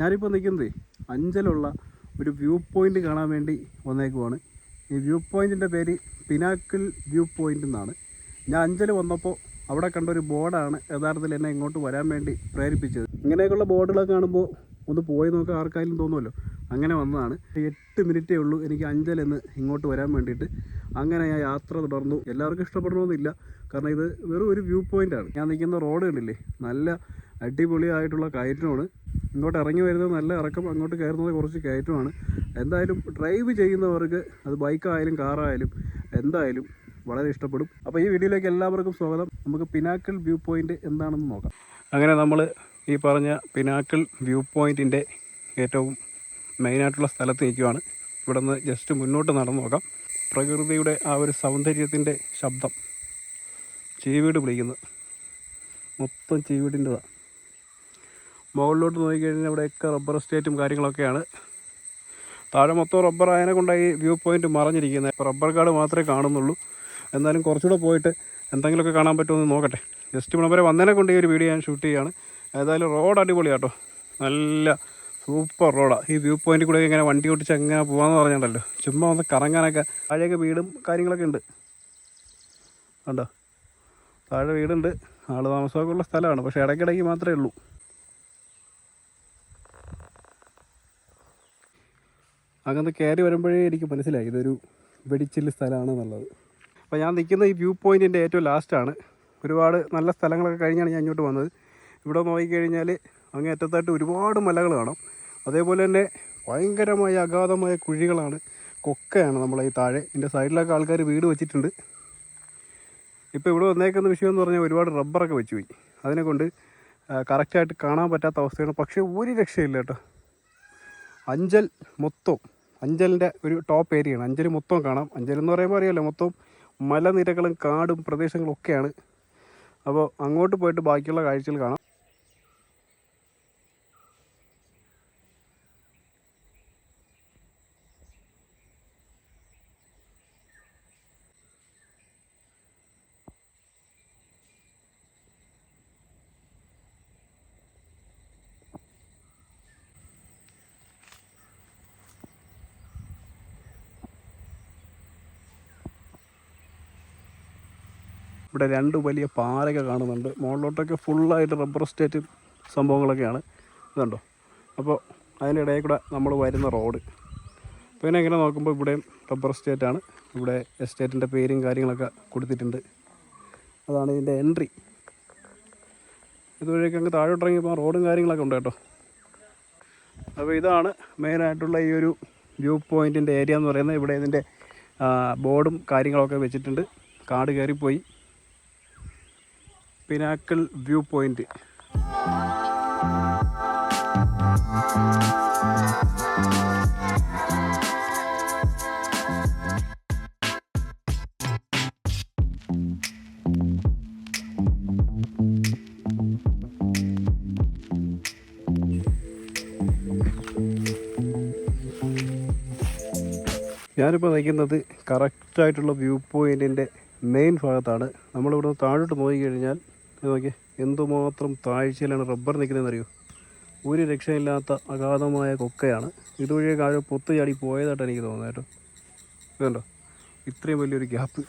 ഞാനിപ്പോൾ നിൽക്കുന്നത് അഞ്ചലുള്ള ഒരു വ്യൂ പോയിന്റ് കാണാൻ വേണ്ടി വന്നേക്കുവാണ്. ഈ വ്യൂ പോയിന്റിന്റെ പേര് പിനാക്കിൾ വ്യൂ പോയിന്റ് എന്നാണ്. ഞാൻ അഞ്ചൽ വന്നപ്പോൾ അവിടെ കണ്ട ഒരു ബോർഡാണ് യഥാർത്ഥത്തിൽ എന്നെ ഇങ്ങോട്ട് വരാൻ വേണ്ടി പ്രേരിപ്പിച്ചത്. ഇങ്ങനെയൊക്കെയുള്ള ബോർഡുകളൊക്കെ കാണുമ്പോൾ ഒന്ന് പോയി നോക്കാൻ ആർക്കായാലും തോന്നുമല്ലോ. അങ്ങനെ വന്നതാണ്. എട്ട് മിനിറ്റേ ഉള്ളൂ എനിക്ക് അഞ്ചലെന്ന് ഇങ്ങോട്ട് വരാൻ വേണ്ടിയിട്ട്. അങ്ങനെ ഞാൻ യാത്ര തുടർന്നു. എല്ലാവർക്കും ഇഷ്ടപ്പെടണമെന്നില്ല കാരണം ഇത് വെറും ഒരു വ്യൂ പോയിന്റാണ് ഞാൻ നിൽക്കുന്ന റോഡ് കണ്ടില്ലേ? നല്ല അടിപൊളിയായിട്ടുള്ള കയറ്റമാണ്. ഇങ്ങോട്ട് ഇറങ്ങി വരുന്നത് നല്ല ഇറക്കം അങ്ങോട്ട് കയറുന്നത് കുറച്ച് കയറ്റമാണ്. എന്തായാലും ഡ്രൈവ് ചെയ്യുന്നവർക്ക് അത് ബൈക്കായാലും കാറായാലും എന്തായാലും വളരെ ഇഷ്ടപ്പെടും. അപ്പോൾ ഈ വീഡിയോയിലേക്ക് എല്ലാവർക്കും സ്വാഗതം. നമുക്ക് പിനാക്കിൾ വ്യൂ പോയിന്റ് എന്താണെന്ന് നോക്കാം. അങ്ങനെ നമ്മൾ ഈ പറഞ്ഞ പിനാക്കിൾ വ്യൂ പോയിന്റിന്റെ ഏറ്റവും മെയിനായിട്ടുള്ള സ്ഥലത്ത് നിൽക്കുവാണ്. ഇവിടെ നിന്ന് ജസ്റ്റ് മുന്നോട്ട് നടന്നു നോക്കാം. പ്രകൃതിയുടെ ആ ഒരു സൗന്ദര്യത്തിന്റെ ശബ്ദം. ചീവീട് വിളിക്കുന്നത് മൊത്തം ചീവീടിന്റെതാണ് മുകളിലോട്ട് നോക്കിക്കഴിഞ്ഞാൽ ഇവിടെയൊക്കെ റബ്ബർ എസ്റ്റേറ്റും കാര്യങ്ങളൊക്കെയാണ്. താഴെ മൊത്തം റബ്ബർ ആയതിനെ കൊണ്ടായി വ്യൂ പോയിന്റ് മറഞ്ഞിരിക്കുന്നത്. ഇപ്പോൾ റബ്ബർ കാട് മാത്രമേ കാണുന്നുള്ളൂ. എന്നാലും കുറച്ചുകൂടെ പോയിട്ട് എന്തെങ്കിലുമൊക്കെ കാണാൻ പറ്റുമെന്ന് നോക്കട്ടെ. ജസ്റ്റ് ഇവിടെ വരെ വന്നതിനെ കൊണ്ട് ഈ ഒരു വീഡിയോ ഞാൻ ഷൂട്ട് ചെയ്യുകയാണ് ഏതായാലും റോഡ് അടിപൊളിയാട്ടോ. നല്ല സൂപ്പർ റോഡാണ് ഈ വ്യൂ പോയിന്റിൽ കൂടെ ഇങ്ങനെ വണ്ടി ഓടിച്ച് എങ്ങനെ പോകാമെന്ന് പറഞ്ഞിട്ടുണ്ടല്ലോ. ചുമ്മാ ഒന്ന് കറങ്ങാനൊക്കെ താഴെയൊക്കെ വീടും കാര്യങ്ങളൊക്കെ ഉണ്ട്. കണ്ടോ? താഴെ വീടുണ്ട്. ആൾ താമസമൊക്കെ ഉള്ള സ്ഥലമാണ്. പക്ഷേ ഇടയ്ക്കിടയ്ക്ക് മാത്രമേ ഉള്ളൂ. അങ്ങനെ കയറി വരുമ്പോഴേ എനിക്ക് മനസ്സിലായി ഇതൊരു വെടിച്ചില്ല സ്ഥലമാണെന്നുള്ളത്. അപ്പോൾ ഞാൻ നിൽക്കുന്ന ഈ വ്യൂ പോയിന്റിന്റെ ഏറ്റവും ലാസ്റ്റാണ് ഒരുപാട് നല്ല സ്ഥലങ്ങളൊക്കെ കഴിഞ്ഞാണ് ഞാൻ ഇങ്ങോട്ട് വന്നത്. ഇവിടെ നോക്കിക്കഴിഞ്ഞാൽ അങ്ങേ അറ്റത്തായിട്ട് ഒരുപാട് മലകൾ കാണാം. അതേപോലെ തന്നെ ഭയങ്കരമായ അഗാധമായ കുഴികളാണ്. കൊക്കയാണ് നമ്മളെ ഈ താഴെ. ഇതിന്റെ സൈഡിലൊക്കെ ആൾക്കാർ വീട് വെച്ചിട്ടുണ്ട്. ഇപ്പോൾ ഇവിടെ വന്നേക്കുന്ന വിഷയം എന്ന് പറഞ്ഞാൽ ഒരുപാട് റബ്ബറൊക്കെ വെച്ച് പോയി. അതിനെ കൊണ്ട് കറക്റ്റായിട്ട് കാണാൻ പറ്റാത്ത അവസ്ഥയാണ്. പക്ഷേ ഒരു രക്ഷയില്ല കേട്ടോ. അഞ്ചൽ മൊത്തം അഞ്ചലിന്റെ ഒരു ടോപ്പ് ഏരിയയാണ് അഞ്ചൽ മൊത്തം കാണാം. അഞ്ചൽ എന്ന് പറയുമ്പോൾ അറിയാമല്ലോ മൊത്തം മലനിരകളും കാടും പ്രദേശങ്ങളും ഒക്കെയാണ്. അപ്പോൾ അങ്ങോട്ട് പോയിട്ട് ബാക്കിയുള്ള കാഴ്ചകൾ കാണാം. ഇവിടെ രണ്ട് വലിയ പാറയൊക്കെ കാണുന്നുണ്ട്. മുകളിലോട്ടൊക്കെ ഫുള്ളായിട്ട് റബ്ബർ എസ്റ്റേറ്റ് സംഭവങ്ങളൊക്കെയാണ്. ഇതുണ്ടോ? അപ്പോൾ അതിന്റെ ഇടയിൽ കൂടെ നമ്മൾ വരുന്ന റോഡ് പിന്നെ ഇങ്ങനെ നോക്കുമ്പോൾ ഇവിടെയും റബ്ബർ എസ്റ്റേറ്റാണ് ഇവിടെ എസ്റ്റേറ്റിന്റെ പേരും കാര്യങ്ങളൊക്കെ കൊടുത്തിട്ടുണ്ട്. അതാണ് ഇതിന്റെ എൻട്രി ഇതുവഴിയൊക്കെ അങ്ങ് താഴോട്ടിറങ്ങിയപ്പോൾ റോഡും കാര്യങ്ങളൊക്കെ ഉണ്ട് കേട്ടോ. അപ്പോൾ ഇതാണ് മെയിനായിട്ടുള്ള ഈ ഒരു വ്യൂ പോയിന്റിന്റെ ഏരിയ എന്ന് പറയുന്നത്. ഇവിടെ ഇതിന്റെ ബോർഡും കാര്യങ്ങളൊക്കെ വെച്ചിട്ടുണ്ട്. കാട് കയറിപ്പോയി. Pinnacle view point. ഞാനിപ്പോൾ നിൽക്കുന്നത് കറക്റ്റായിട്ടുള്ള വ്യൂ പോയിന്റിന്റെ മെയിൻ ഭാഗത്താണ്. നമ്മളിവിടെ താഴോട്ട് നോക്കി കഴിഞ്ഞാൽ ഇത് നോക്കിയേ എന്തുമാത്രം താഴ്ചയിലാണ് റബ്ബർ നിൽക്കുന്നതെന്ന് അറിയോ ഒരു രക്ഷയില്ലാത്ത അഗാധമായ കൊക്കയാണ്. ഇതുവഴി ആരോ പൊത്ത് ചാടി പോയതായിട്ട് എനിക്ക് തോന്നുന്നത് കേട്ടോ. ഇതുണ്ടോ? ഇത്രയും വലിയൊരു ഗ്യാപ്പ്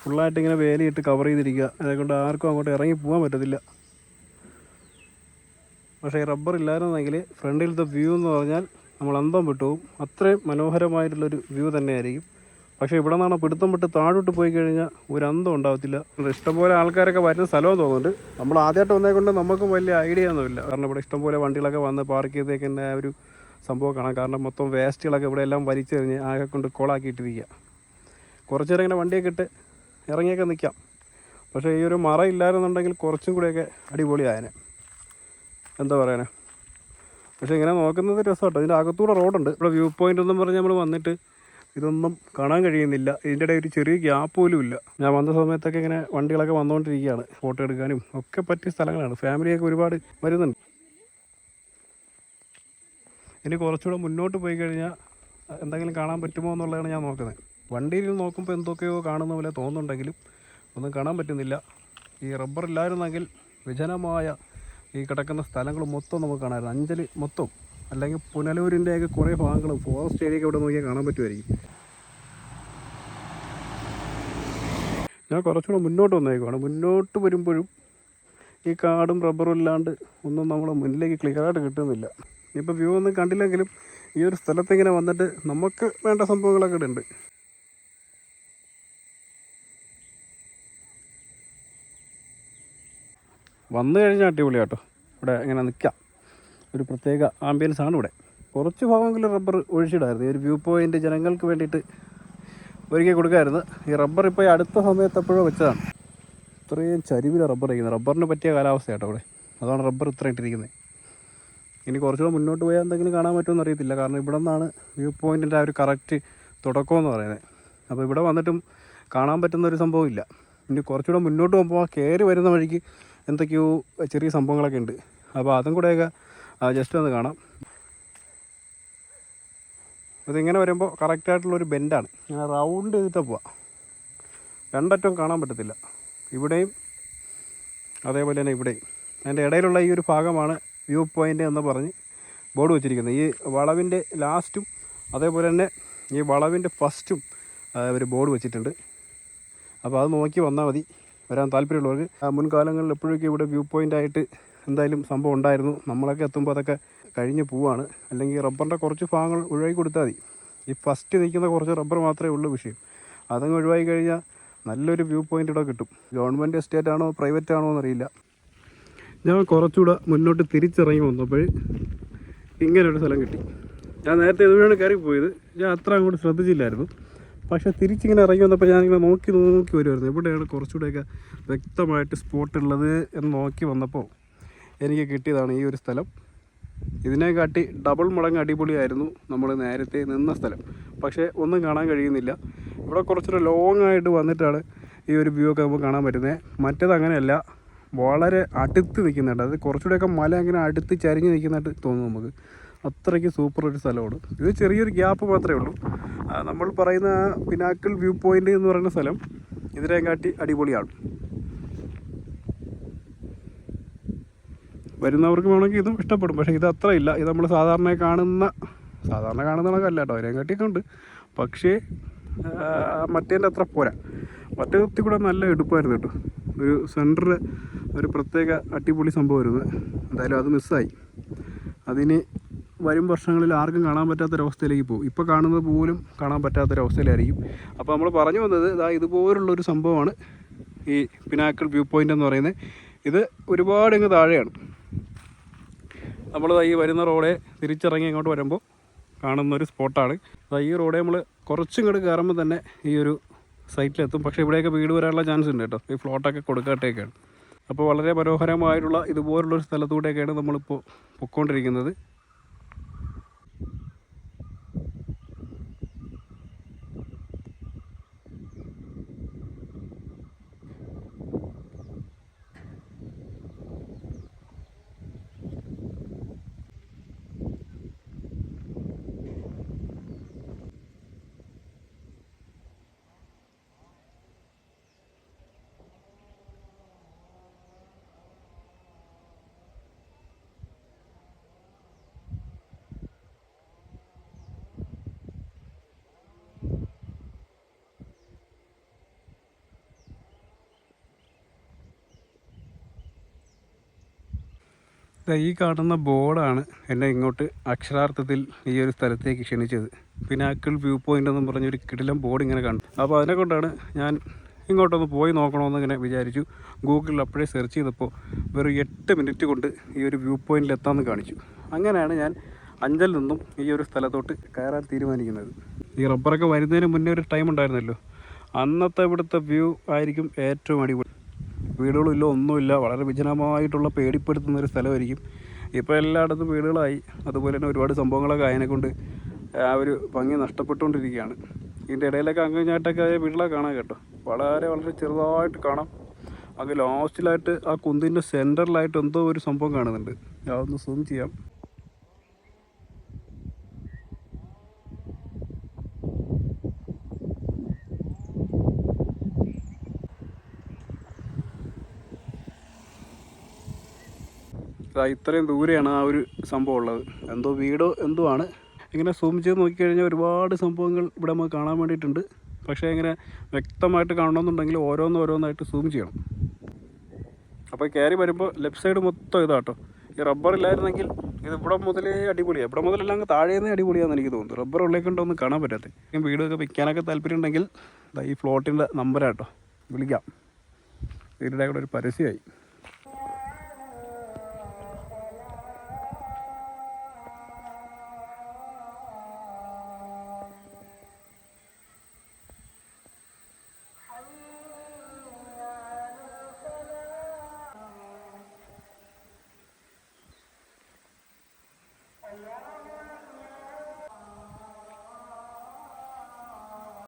ഫുള്ളായിട്ട് ഇങ്ങനെ വേലയിട്ട് കവർ ചെയ്തിരിക്കുക. അതേക്കൊണ്ട് ആർക്കും അങ്ങോട്ട് ഇറങ്ങി പോകാൻ പറ്റത്തില്ല. പക്ഷേ ഈ റബ്ബർ ഇല്ലായിരുന്നെങ്കിൽ ഫ്രണ്ടിലത്തെ വ്യൂ എന്ന് പറഞ്ഞാൽ നമ്മൾ അന്തം വിട്ടുപോകും അത്രയും മനോഹരമായിട്ടുള്ളൊരു വ്യൂ തന്നെയായിരിക്കും. പക്ഷേ ഇവിടെ നിന്നാണ് പിടുത്തം വിട്ട് താഴോട്ട് പോയി കഴിഞ്ഞാൽ ഒരു അന്തം ഉണ്ടാവത്തില്ല ഇഷ്ടംപോലെ ആൾക്കാരൊക്കെ വരുന്ന സ്ഥലവും തോന്നുന്നുണ്ട്. നമ്മൾ ആദ്യമായിട്ട് വന്നേ കൊണ്ട് നമുക്കും വലിയ ഐഡിയ ഒന്നുമില്ല കാരണം ഇവിടെ ഇഷ്ടംപോലെ വണ്ടികളൊക്കെ വന്ന് പാർക്ക് ചെയ്തേക്ക് തന്നെ ഒരു സംഭവം കാണാം. കാരണം മൊത്തം വേസ്റ്റുകളൊക്കെ ഇവിടെ എല്ലാം വലിച്ചെറിഞ്ഞ് ആകെ കൊണ്ട് കോളാക്കിയിട്ടിരിക്കുക കുറച്ച് നേരം ഇങ്ങനെ വണ്ടിയൊക്കെ ഇട്ട് ഇറങ്ങിയൊക്കെ നിൽക്കാം പക്ഷേ ഈ ഒരു മറ ഇല്ലായിരുന്നുണ്ടെങ്കിൽ കുറച്ചും കൂടെയൊക്കെ അടിപൊളിയായനെ. എന്താ പറയാനാ? പക്ഷേ ഇങ്ങനെ നോക്കുന്നത് രസമാട്ടോ. ഇതിന്റെ അകത്തൂടെ റോഡുണ്ട് ഇവിടെ വ്യൂ പോയിന്റ് എന്നും പറഞ്ഞ് നമ്മൾ വന്നിട്ട് ഇതൊന്നും കാണാൻ കഴിയുന്നില്ല. ഇതിന്റെ ഇടയിൽ ഒരു ചെറിയ ഗ്യാപ്പ് പോലും ഇല്ല. ഞാൻ വന്ന സമയത്തൊക്കെ ഇങ്ങനെ വണ്ടികളൊക്കെ വന്നുകൊണ്ടിരിക്കുകയാണ് ഫോട്ടോ എടുക്കാനും ഒക്കെ പറ്റിയ സ്ഥലങ്ങളാണ്. ഫാമിലിയൊക്കെ ഒരുപാട് വരുന്നുണ്ട്. ഇനി കുറച്ചുകൂടെ മുന്നോട്ട് പോയി കഴിഞ്ഞാൽ എന്തെങ്കിലും കാണാൻ പറ്റുമോ എന്നുള്ളതാണ് ഞാൻ നോക്കുന്നത്. വണ്ടിയിൽ നോക്കുമ്പോൾ എന്തൊക്കെയോ കാണുന്ന പോലെ തോന്നുന്നുണ്ടെങ്കിലും ഒന്നും കാണാൻ പറ്റുന്നില്ല. ഈ റബ്ബർ ഇല്ലായിരുന്നെങ്കിൽ വിജനമായ ഈ കിടക്കുന്ന സ്ഥലങ്ങൾ മൊത്തം നമുക്ക് കാണാമായിരുന്നു. അഞ്ചൽ മൊത്തം അല്ലെങ്കിൽ പുനലൂരിന്റെയൊക്കെ കുറേ ഭാഗങ്ങൾ ഫോറസ്റ്റ് ഏരിയയൊക്കെ ഇവിടെ നോക്കിയാൽ കാണാൻ പറ്റുമായിരിക്കും. ഞാൻ കുറച്ചുകൂടെ മുന്നോട്ട് വന്നേക്കുവാണ്. മുന്നോട്ട് വരുമ്പോഴും ഈ കാടും റബ്ബറും ഇല്ലാണ്ട് ഒന്നും നമ്മൾ മുന്നിലേക്ക് ക്ലിയറായിട്ട് കിട്ടുന്നില്ല. ഇപ്പോൾ വ്യൂ ഒന്നും കണ്ടില്ലെങ്കിലും ഈ ഒരു സ്ഥലത്ത് ഇങ്ങനെ വന്നിട്ട് നമുക്ക് വേണ്ട സംഭവങ്ങളൊക്കെ ഇവിടെ ഉണ്ട് വന്നു കഴിഞ്ഞാൽ അടിപൊളിയാട്ടോ. ഇവിടെ ഇങ്ങനെ നിൽക്കാം. ഒരു പ്രത്യേക ആംബിയൻസ് ആണ് ഇവിടെ. കുറച്ച് ഭാഗമെങ്കിലും റബ്ബർ ഒഴിച്ചിടായിരുന്നു. ഈ ഒരു വ്യൂ പോയിന്റ് ജനങ്ങൾക്ക് വേണ്ടിയിട്ട് ഒരുക്കി കൊടുക്കായിരുന്നു. ഈ റബ്ബർ ഇപ്പോൾ അടുത്ത സമയത്ത് എപ്പോഴും വെച്ചതാണ്. ഇത്രയും ചരിവിൽ റബ്ബർ ഇരിക്കുന്നത് റബ്ബറിന് പറ്റിയ കാലാവസ്ഥയാട്ടോ ഇവിടെ. അതാണ് റബ്ബർ ഇത്ര ഇട്ടിരിക്കുന്നത്. ഇനി കുറച്ചുകൂടെ മുന്നോട്ട് പോയാൽ എന്തെങ്കിലും കാണാൻ പറ്റുമെന്ന് അറിയത്തില്ല. കാരണം ഇവിടെ നിന്നാണ് വ്യൂ പോയിന്റിന്റെ ആ ഒരു കറക്റ്റ് തുടക്കമെന്ന് പറയുന്നത്. അപ്പോൾ ഇവിടെ വന്നിട്ടും കാണാൻ പറ്റുന്ന ഒരു സംഭവം ഇല്ല. ഇനി കുറച്ചുകൂടെ മുന്നോട്ട് പോകുമ്പോൾ കയറി വരുന്ന വഴിക്ക് എന്തൊക്കെയോ ചെറിയ സംഭവങ്ങളൊക്കെ ഉണ്ട്. അപ്പോൾ അതും കൂടെയൊക്കെ ജസ്റ്റ് ഒന്ന് കാണാം. അതിങ്ങനെ വരുമ്പോൾ കറക്റ്റായിട്ടുള്ളൊരു ബെൻഡാണ് ഇങ്ങനെ റൗണ്ട് ചെയ്തിട്ട് പോവാം. രണ്ടറ്റവും കാണാൻ പറ്റത്തില്ല. ഇവിടെയും അതേപോലെ തന്നെ ഇവിടെയും. അതിന്റെ ഇടയിലുള്ള ഈ ഒരു ഭാഗമാണ് വ്യൂ പോയിന്റ് എന്ന് പറഞ്ഞ് ബോർഡ് വെച്ചിരിക്കുന്നത്. ഈ വളവിന്റെ ലാസ്റ്റും അതേപോലെ തന്നെ ഈ വളവിന്റെ ഫസ്റ്റും ഒരു ബോർഡ് വെച്ചിട്ടുണ്ട്. അപ്പോൾ അത് നോക്കി വന്നാൽ മതി. വരാൻ താല്പര്യമുള്ളവർക്ക് മുൻകാലങ്ങളിൽ എപ്പോഴൊക്കെ ഇവിടെ വ്യൂ പോയിന്റ് ആയിട്ട് എന്തായാലും സംഭവം ഉണ്ടായിരുന്നു നമ്മളൊക്കെ എത്തുമ്പോൾ അതൊക്കെ കഴിഞ്ഞ് പോവാണ്. അല്ലെങ്കിൽ റബ്ബറിന്റെ കുറച്ച് ഭാഗങ്ങൾ ഒഴിവാക്കി കൊടുത്താൽ മതി. ഈ ഫസ്റ്റ് നിൽക്കുന്ന കുറച്ച് റബ്ബർ മാത്രമേ ഉള്ളൂ വിഷയം. അതങ്ങ് ഒഴിവാക്കി കഴിഞ്ഞാൽ നല്ലൊരു വ്യൂ പോയിന്റ് ഇവിടെ കിട്ടും. ഗവൺമെന്റ് എസ്റ്റേറ്റ് ആണോ പ്രൈവറ്റ് ആണോ എന്നറിയില്ല. ഞാൻ കുറച്ചുകൂടെ മുന്നോട്ട് തിരിച്ചിറങ്ങി വന്നപ്പോൾ ഇങ്ങനെ ഒരു സ്ഥലം കിട്ടി. ഞാൻ നേരത്തെ ഇതുവഴിയാണ് കയറി പോയത് ഞാൻ അത്ര അങ്ങോട്ട് ശ്രദ്ധിച്ചില്ലായിരുന്നു. പക്ഷേ തിരിച്ചിങ്ങനെ ഇറങ്ങി വന്നപ്പോൾ ഞാനിങ്ങനെ നോക്കി നോക്കി വരുമായിരുന്നു എവിടെയാണ് കുറച്ചുകൂടെയൊക്കെ വ്യക്തമായിട്ട് സ്പോട്ട് ഉള്ളത് എന്ന് നോക്കി വന്നപ്പോൾ എനിക്ക് കിട്ടിയതാണ് ഈ ഒരു സ്ഥലം. ഇതിനെ കാട്ടി ഡബിൾ മടങ്ങ് അടിപൊളിയായിരുന്നു നമ്മൾ നേരത്തെ നിന്ന സ്ഥലം. പക്ഷേ ഒന്നും കാണാൻ കഴിയുന്നില്ല. ഇവിടെ കുറച്ചൊരു ലോങ് ആയിട്ട് വന്നിട്ടാണ് ഈ ഒരു വ്യൂ ഒക്കെ നമുക്ക് കാണാൻ പറ്റുന്നത് മറ്റേത് അങ്ങനെയല്ല. വളരെ അടുത്ത് നിൽക്കുന്നുണ്ട്. അത് കുറച്ചുകൂടെയൊക്കെ മല അങ്ങനെ അടുത്ത് ചരിഞ്ഞ് നിൽക്കുന്നതായിട്ട് തോന്നും നമുക്ക്. അത്രയ്ക്ക് സൂപ്പർ ഒരു സ്ഥലമാണ്. ഇത് ചെറിയൊരു ഗ്യാപ്പ് മാത്രമേ ഉള്ളൂ. നമ്മൾ പറയുന്ന പിനാക്കിൾ വ്യൂ പോയിന്റ് എന്ന് പറയുന്ന സ്ഥലം ഇതിനെ കാട്ടി അടിപൊളിയാണ്. വരുന്നവർക്ക് വേണമെങ്കിൽ ഇതും ഇഷ്ടപ്പെടും. പക്ഷേ ഇത് അത്ര ഇല്ല. ഇത് നമ്മൾ സാധാരണ കാണുന്ന സാധാരണ കാണുന്ന കണക്കല്ല കേട്ടോ. അവരെയും കാട്ടിയൊക്കെ ഉണ്ട്. പക്ഷേ മറ്റേന്റെ അത്ര പോരാ. മറ്റേ കുത്തി കൂടെ നല്ല എടുപ്പായിരുന്നു കേട്ടോ. ഒരു സെന്ററിൽ ഒരു പ്രത്യേക അടിപൊളി സംഭവമായിരുന്നു. എന്തായാലും അത് മിസ്സായി അതിന് വരും വർഷങ്ങളിൽ ആർക്കും കാണാൻ പറ്റാത്തൊരവസ്ഥയിലേക്ക് പോകും. ഇപ്പോൾ കാണുന്നത് പോലും കാണാൻ പറ്റാത്തൊരവസ്ഥയിലായിരിക്കും. അപ്പോൾ നമ്മൾ പറഞ്ഞു വന്നത് ഇതാ ഇതുപോലുള്ളൊരു സംഭവമാണ് ഈ പിനാക്കിൾ വ്യൂ പോയിന്റ് എന്ന് പറയുന്നത്. ഇത് ഒരുപാട് ഇങ്ങ് താഴെയാണ്. നമ്മൾ ഈ വരുന്ന റോഡെ തിരിച്ചിറങ്ങി ഇങ്ങോട്ട് വരുമ്പോൾ കാണുന്ന ഒരു സ്പോട്ടാണ് ഈ റോഡെ നമ്മൾ കുറച്ചും കൂടെ കയറുമ്പോൾ തന്നെ ഈ ഒരു സൈറ്റിലെത്തും. പക്ഷേ ഇവിടെയൊക്കെ വീട് വരാനുള്ള ചാൻസ് ഉണ്ട് കേട്ടോ. ഈ ഫ്ലോട്ടൊക്കെ കൊടുക്കട്ടേക്കാണ്. അപ്പോൾ വളരെ മനോഹരമായിട്ടുള്ള ഇതുപോലുള്ളൊരു സ്ഥലത്തൂടെയൊക്കെയാണ് നമ്മളിപ്പോൾ പൊയ്ക്കൊണ്ടിരിക്കുന്നത് ഈ കാണുന്ന ബോർഡാണ് എന്നെ ഇങ്ങോട്ട് അക്ഷരാർത്ഥത്തിൽ ഈ ഒരു സ്ഥലത്തേക്ക് ക്ഷണിച്ചത്. പിനാക്കിൾ വ്യൂ പോയിന്റ് എന്നും പറഞ്ഞൊരു കിടിലം ബോർഡ് ഇങ്ങനെ കണ്ടു അപ്പോൾ അതിനെ കൊണ്ടാണ് ഞാൻ ഇങ്ങോട്ടൊന്ന് പോയി നോക്കണമെന്ന് ഇങ്ങനെ വിചാരിച്ചു. ഗൂഗിളിൽ അപ്പോഴേ സെർച്ച് ചെയ്തപ്പോൾ വെറും എട്ട് മിനിറ്റ് കൊണ്ട് ഈ ഒരു വ്യൂ പോയിന്റിൽ എത്താമെന്ന് കാണിച്ചു. അങ്ങനെയാണ് ഞാൻ അഞ്ചൽ നിന്നും ഈ ഒരു സ്ഥലത്തോട്ട് കയറാൻ തീരുമാനിക്കുന്നത്. ഈ റബ്ബറൊക്കെ വരുന്നതിന് മുന്നേ ഒരു ടൈം ഉണ്ടായിരുന്നല്ലോ. അന്നത്തെ ഇവിടുത്തെ വ്യൂ ആയിരിക്കും ഏറ്റവും അടിപൊളി. വീടുകളും ഇല്ല ഒന്നുമില്ല. വളരെ വിജനമായിട്ടുള്ള പേടിപ്പെടുത്തുന്ന ഒരു സ്ഥലമായിരിക്കും. ഇപ്പോൾ എല്ലായിടത്തും വീടുകളായി. അതുപോലെ തന്നെ ഒരുപാട് സംഭവങ്ങളൊക്കെ അതിനെക്കൊണ്ട് ആ ഒരു ഭംഗി നഷ്ടപ്പെട്ടുകൊണ്ടിരിക്കുകയാണ്. ഇതിന്റെ ഇടയിലൊക്കെ അങ്ങനെയായിട്ടൊക്കെ വീടുകളൊക്കെ കാണാം കേട്ടോ. വളരെ വളരെ ചെറുതായിട്ട് കാണാം. അങ്ങ് ലാസ്റ്റിലായിട്ട് ആ കുന്തിന്റെ സെന്ററിലായിട്ട് എന്തോ ഒരു സംഭവം കാണുന്നുണ്ട്. അതൊന്ന് സൂം ചെയ്യാം. ഇത്രയും ദൂരെയാണ് ആ ഒരു സംഭവം ഉള്ളത്. എന്തോ വീടോ എന്തോ ആണ്. ഇങ്ങനെ സൂം ചെയ്ത് നോക്കിക്കഴിഞ്ഞാൽ ഒരുപാട് സംഭവങ്ങൾ ഇവിടെ നമുക്ക് കാണാൻ വേണ്ടിയിട്ടുണ്ട്. പക്ഷേ ഇങ്ങനെ വ്യക്തമായിട്ട് കാണണമെന്നുണ്ടെങ്കിൽ ഓരോന്ന് ഓരോന്നായിട്ട് സൂം ചെയ്യണം. അപ്പോൾ കയറി വരുമ്പോൾ ലെഫ്റ്റ് സൈഡ് മൊത്തം ഇതാട്ടോ. ഈ റബ്ബർ ഇല്ലായിരുന്നെങ്കിൽ ഇത് ഇവിടെ മുതലേ അടിപൊളിയാണ് ഇവിടെ മുതലെല്ലാം അങ്ങ് താഴേന്നേ അടിപൊളിയാണെന്ന് എനിക്ക് തോന്നുന്നു. റബ്ബർ ഉള്ളേക്കൊണ്ടോ കാണാൻ പറ്റാത്ത. വീടൊക്കെ വിൽക്കാനൊക്കെ താല്പര്യം ഉണ്ടെങ്കിൽ ഈ ഫ്ലോട്ടിന്റെ നമ്പരാട്ടോ വിളിക്കാം. വീടിന്റെ കൂടെ ഒരു പരസ്യമായി.